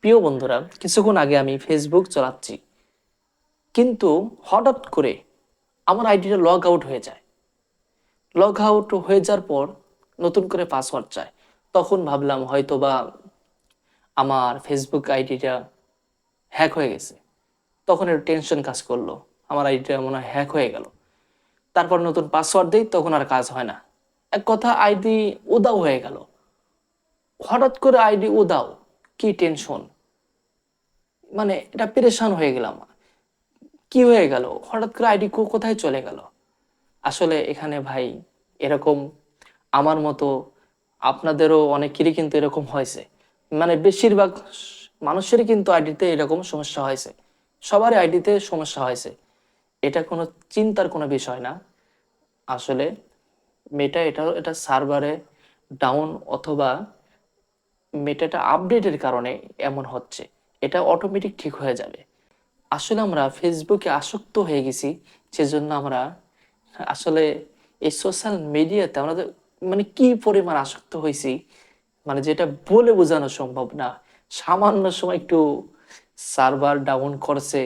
প্রিয় বন্ধুরা, কিছুক্ষণ আগে আমি ফেসবুক চালাচ্ছি। কিন্তু হঠাৎ করে আমার আইডিটা লগ আউট হয়ে যায়। লগ আউট হয়ে যাওয়ার পর নতুন করে পাসওয়ার্ড চায় তখন ভাবলাম হয়তো বা আমার ফেসবুক আইডিটা হ্যাক হয়ে গেছে। তখন একটু টেনশন কাজ করল। আমার আইডিটা মনে হয় হ্যাক হয়ে গেল। তারপর নতুন পাসওয়ার্ড দিই, তখন আর কাজ হয় না। এক কথা আইডি উদাও হয়ে গেল। হঠাৎ করে আইডি উদাও। কি টেনশন মানে এটা পেরেশান হয়ে গেলাম। কি হয়ে গেল? হঠাৎ করে আইডি কোথায় চলে গেল? আসলে এখানে ভাই এরকম আমার মতো আপনাদেরও অনেকেরই কিন্তু এরকম হয়েছে। মানে বেশিরভাগ মানুষেরই কিন্তু আইডিতে এরকম সমস্যা হয়েছে। সবারই আইডিতে সমস্যা হয়েছে। এটা কোনো চিন্তার কোনো বিষয় না। আসলে মেটা এটা এটা সার্ভারে ডাউন অথবা মেটাটা আপডেটের কারণে এমন হচ্ছে। এটা অটোমেটিক ঠিক হয়ে যাবে। আসলে আমরা ফেসবুকে আসক্ত হয়ে গেছি, সেজন্য আমরা আসলে এই সোশ্যাল মিডিয়াতে আমরা মানে কি পরিমাণ আসক্ত হয়েছি মানে যেটা বলে বোঝানো সম্ভব না। সামান্য সময় একটু সার্ভার ডাউন করছে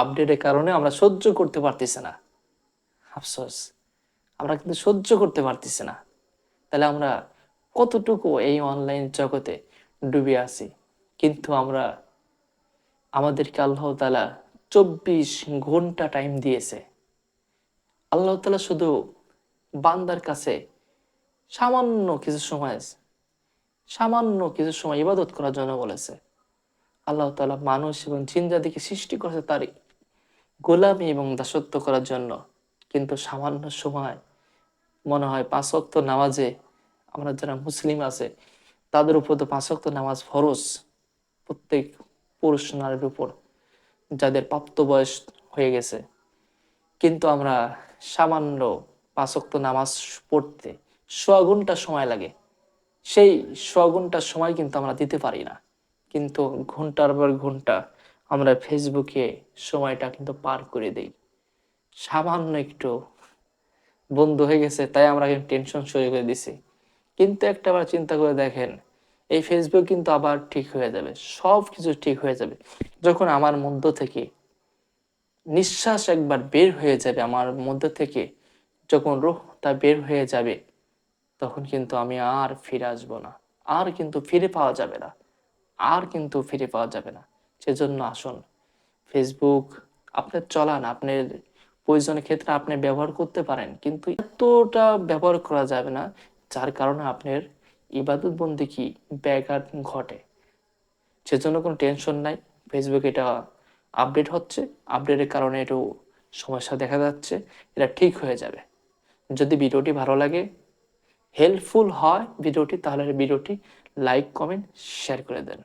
আপডেটের কারণে আমরা সহ্য করতে পারতেছি না। আফসোস, আমরা কিন্তু সহ্য করতে পারতেছি না। তাহলে আমরা কতটুকু এই অনলাইন জগতে ডুবে আছি? কিন্তু আমরা, আমাদেরকে আল্লাহ তালা চব্বিশ ঘণ্টা টাইম দিয়েছে। আল্লাহ তালা শুধু বান্দার কাছে সামান্য কিছু সময়, সামান্য কিছু সময় ইবাদত করার জন্য বলেছে। আল্লাহ তালা মানুষ এবং চিন্তাদিকে সৃষ্টি করেছে তারই গোলামি এবং দাসত্ব করার জন্য। কিন্তু সামান্য সময় মনে হয় পাঁচ ওয়াক্ত নামাজে আমরা যারা মুসলিম আছে, তাদের উপর তো পাঁচ ওয়াক্ত নামাজ ফরজ প্রত্যেক পুরুষ নারীর উপর, যাদের প্রাপ্ত বয়স হয়ে গেছে। কিন্তু আমরা সামান্য পাঁচ ওয়াক্ত নামাজ পড়তে সোয়া সময় লাগে। সেই সোয়া সময় কিন্তু আমরা দিতে পারি না। কিন্তু ঘণ্টার পর ঘণ্টা আমরা ফেসবুকে সময়টা কিন্তু পার করে দেই। সামান্য একটু বন্ধ হয়ে গেছে, তাই আমরা টেনশন শুরু করে দিছি। কিন্তু একটা বার চিন্তা করে দেখেন, এই ফেসবুক কিন্তু আবার ঠিক হয়ে যাবে, সব কিছু ঠিক হয়ে যাবে। যখন আমার মধ্য থেকে নিঃশ্বাস একবার বের হয়ে যাবে আমার মধ্যে থেকে, যখন রুহটা বের হয়ে যাবে, তখন কিন্তু আমি আর ফিরে আসব না, আর কিন্তু ফিরে পাওয়া যাবে না, আর কিন্তু ফিরে পাওয়া যাবে না। সেজন্য আসুন ফেসবুক আপনার চলান, আপনার প্রয়োজনের ক্ষেত্রে আপনি ব্যবহার করতে পারেন, কিন্তু এতটা ব্যবহার করা যাবে না যার কারণে আপনার ইবাদত বন্দি কি ব্যাঘাত ঘটে। সেজন্য কোনো টেনশন নাই। ফেসবুক এটা আপডেট হচ্ছে। আপডেটের কারণে একটু সমস্যা দেখা যাচ্ছে। এটা ঠিক হয়ে যাবে। যদি ভিডিওটি ভালো লাগে হেল্পফুল হয় ভিডিওটি, তাহলে ভিডিওটি লাইক কমেন্ট শেয়ার করে দেন।